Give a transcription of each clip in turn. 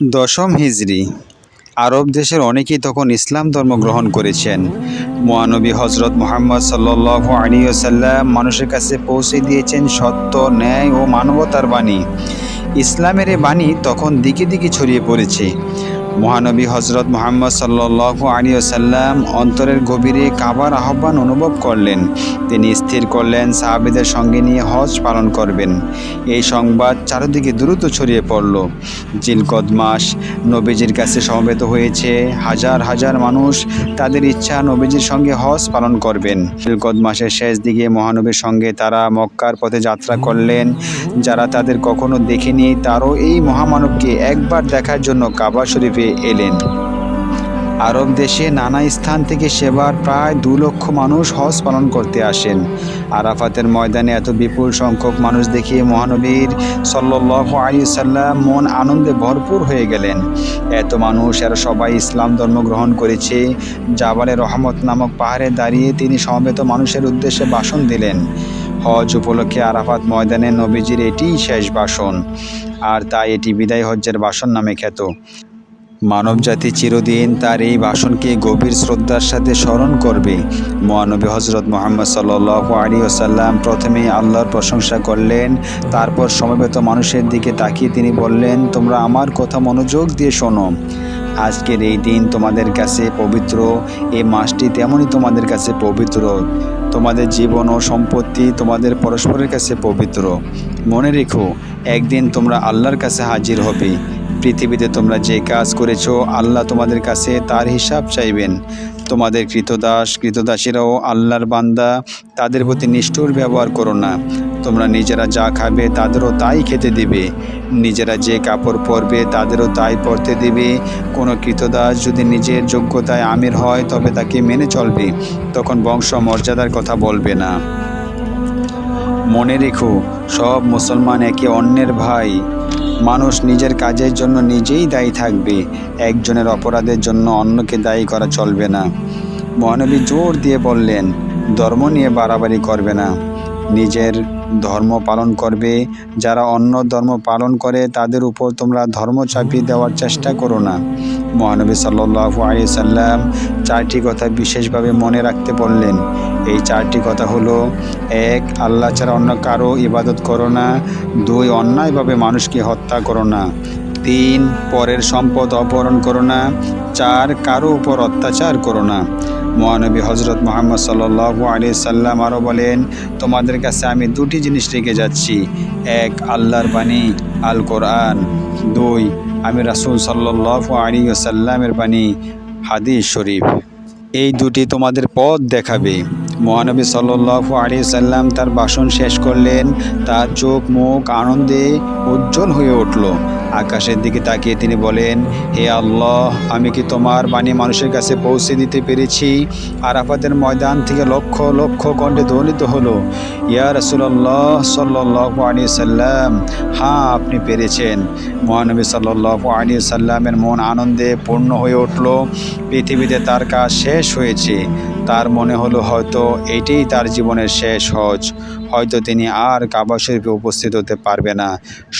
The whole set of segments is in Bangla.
দশম হিজরি। আরব দেশের অনেকেই তখন ইসলাম ধর্ম গ্রহণ করেছেন। মহানবী হজরত মোহাম্মদ সাল্লাহ আলিয়াল্লাম মানুষের কাছে পৌঁছে দিয়েছেন সত্য, ন্যায় ও মানবতার বাণী। ইসলামের এ বাণী তখন দিকে দিকে ছড়িয়ে পড়েছে। মহানবী হজরত মোহাম্মদ সাল্লাহ আলিয়াল্লাম অন্তরের গভীরে কাবার আহ্বান অনুভব করলেন। তিনি স্থির করলেন, সাহাবেদের সঙ্গে নিয়ে হজ পালন করবেন। এই সংবাদ চারিদিকে দ্রুত ছড়িয়ে পড়ল। জিলকদ মাস নবীজির কাছে সমবেত হয়েছে। হাজার হাজার মানুষ তাদের ইচ্ছা নবীজির সঙ্গে হজ পালন করবেন। জিলকদ মাসের শেষ দিকে মহানবীর সঙ্গে তারা মক্কার পথে যাত্রা করলেন। যারা তাদের কখনো দেখেনি, তারও এই মহামানবকে একবার দেখার জন্য কাবা শরীফে এলেন। আরব দেশে নানা স্থান থেকে সেবার প্রায় দু লক্ষ মানুষ হজ পালন করতে আসেন। আরাফাতের ময়দানে এত বিপুল সংখ্যক মানুষ দেখে মহানবীর সাল্লাহ আলী সাল্লাম মন আনন্দে ভরপুর হয়ে গেলেন। এত মানুষ, এরা সবাই ইসলাম ধর্ম গ্রহণ করেছে। জাবালে রহমত নামক পাহাড়ে দাঁড়িয়ে তিনি সমবেত মানুষের উদ্দেশ্যে ভাষণ দিলেন। হজ উপলক্ষে আরাফাত ময়দানে নবীজির এটিই শেষ বাসন আর তাই এটি বিদায় হজ্জের বাসন নামে খ্যাত। মানবজাতি চিরদিন তার এই ভাষণকে গভীর শ্রদ্ধার সাথে স্মরণ করবে। মহানবী হজরত মোহাম্মদ সাল্লাহ আলী ওসাল্লাম প্রথমেই আল্লাহর প্রশংসা করলেন, তারপর সমবেত মানুষের দিকে তাকিয়ে তিনি বললেন, তোমরা আমার কথা মনোযোগ দিয়ে শোনো। আজকের এই দিন তোমাদের কাছে পবিত্র এই মাসটি তেমনই তোমাদের কাছে পবিত্র। তোমাদের জীবন ও সম্পত্তি তোমাদের পরস্পরের কাছে পবিত্র। মনে রেখো, একদিন তোমরা আল্লাহর কাছে হাজির হবে। পৃথিবীতে তোমরা যে কাজ করেছ, আল্লাহ তোমাদের কাছে তার হিসাব চাইবেন। তোমাদের কৃতদাস, কৃতদাসীরাও আল্লাহর বান্দা, তাদের প্রতি নিষ্ঠুর ব্যবহার করো না। তোমরা নিজেরা যা খাবে, তাদেরও তাই খেতে দিবে। নিজেরা যে কাপড় পরবে, তাদেরও তাই পরতে দিবে। কোনো কৃতদাস যদি নিজের যোগ্যতায় আমির হয়, তবে তাকে মেনে চলবে। তখন বংশ মর্যাদার কথা বলবে না। মনে রেখো, সব মুসলমান একে অন্যের ভাই। মানুষ নিজের কাজের জন্য নিজেই দায়ী থাকবে। একজনের অপরাধের জন্য অন্যকে দায়ী করা চলবে না। মহানবী জোর দিয়ে বললেন, ধর্ম নিয়ে বাড়াবাড়ি করবে না। নিজের ধর্ম পালন করবে। যারা অন্য ধর্ম পালন করে, তাদের উপর তোমরা ধর্ম চাপিয়ে দেওয়ার চেষ্টা করো না। মহানবী সাল্লাহ আলি সাল্লাম চারটি কথা বিশেষভাবে মনে রাখতে বললেন। এই চারটি কথা হলো এক, আল্লাহ ছাড়া অন্য কারও ইবাদত করো না। দুই, অন্যায়ভাবে মানুষকে হত্যা করো না। তিন, পরের সম্পদ অপহরণ করো না। চার, কারও উপর অত্যাচার করো না। মহানবী হজরত মোহাম্মদ সাল্লাহ আলি সাল্লাম আরও বলেন, তোমাদের কাছে আমি দুটি জিনিস রেখে যাচ্ছি। এক, আল্লাহর বাণী আল কোরআন দুই, আমি রাসুল সাল্লাহ আলী সাল্লামের বাণী, হাদিস শরীফ। এই দুটি তোমাদের পথ দেখাবে। মহানবী সাল্লাহ আলী সাল্লাম তার বাসন শেষ করলেন, তার চোখ, মুখ আনন্দে উজ্জ্বল হয়ে উঠল। আকাশের দিকে তাকিয়ে তিনি বলেন, হে আল্লাহ, আমি কি তোমার বাণী মানুষের কাছে পৌঁছে দিতে পেরেছি? আরাফাতের ময়দান থেকে লক্ষ লক্ষ কণ্ঠে ধ্বনিত হলো, ইয়া রসুল্লাহ সাল্লাহ আলী সাল্লাম হ্যাঁ আপনি পেরেছেন। মহানবী সাল্লাহ আলী সাল্লামের মন আনন্দে পূর্ণ হয়ে উঠল, পৃথিবীতে তার কাজ শেষ হয়েছে। তার মনে হলো হয়তো এটাই তার জীবনের শেষ হজ। হয়তো তিনি আর কাবা শরীফে উপস্থিত হতে পারবে না।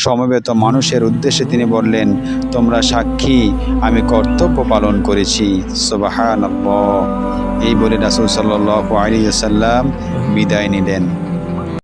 সমবেত মানুষের উদ্দেশ্যে তিনি বললেন, তোমরা সাক্ষী, আমি কর্তব্য পালন করেছি। সোবাহান এই বলে রাসুল সাল্লাহ আলী সাল্লাম বিদায় নিলেন।